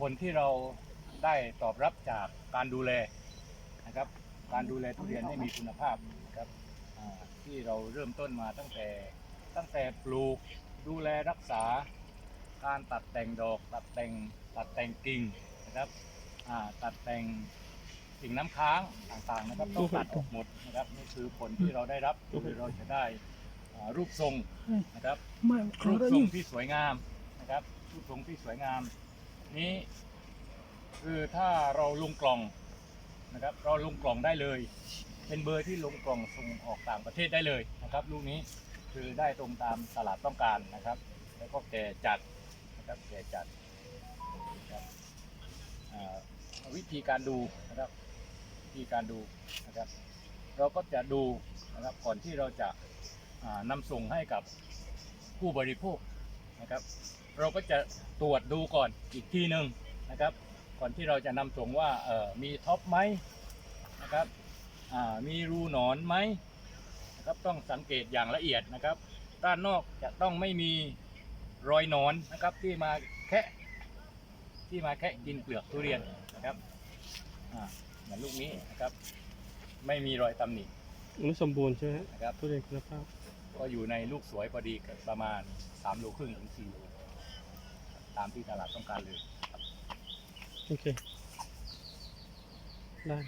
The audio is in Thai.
ผลที่เราได้ตอบรับจากการดูแลนะครับ การดูแลทุเรียนให้มีคุณภาพนะครับอ่าที่เราเริ่มต้นมาตั้งแต่ตั้งแต่ปลูกดูแลรักษา การตัดแต่งดอก ตัดแต่งตัดแต่งกิ่งนะครับอ่าตัดแต่งกิ่งน้ำค้างต่างๆนะครับต้องตัดออกหมดนะครับนี่คือผลที่เราได้รับคือเราจะได้อ่ารูปทรงนะครับไม่ขอรูปได้ทรยิงนที่สวยงามนะครับรูปทรงที่สวยงาม นี้คือถ้าเราลงกล่องนะครับ เราลงกล่องได้เลย เป็นเบอร์ที่ลงกล่องส่งออกต่างประเทศได้เลยนะครับ ลูกนี้คือได้ตรงตามตลาดต้องการนะครับ แล้วก็แก่จัดนะครับแก่จัดนะครับวิธีการดูนะครับวิธีการดูนะครับ เราก็จะดูนะครับก่อนที่เราจะอ่านำส่งให้กับผู้บริโภค นะครับ เราก็จะตรวจดูก่อนอีกทีหนึ่งนะครับ ก่อนที่เราจะนำส่งว่าเอ่อมีท็อปไหมนะครับอ่ามีรูหนอนไหมนะครับต้องสังเกตอย่างละเอียดนะครับ ด้านนอกจะต้องไม่มีรอยหนอนนะครับที่มาแคะที่มาแคะกินเปลือกทุเรียนนะครับอ่าเหมือนลูกนี้นะครับ ไม่มีรอยตำหนิมันสมบูรณ์ใช่ไหมฮะนะครับทุเรียนคุณภาพ ก็อยู่ในลูกสวยพอดีประมาณ3โลครึ่งถึง4โลตามที่ตลาดต้องการเลย โอเค ได้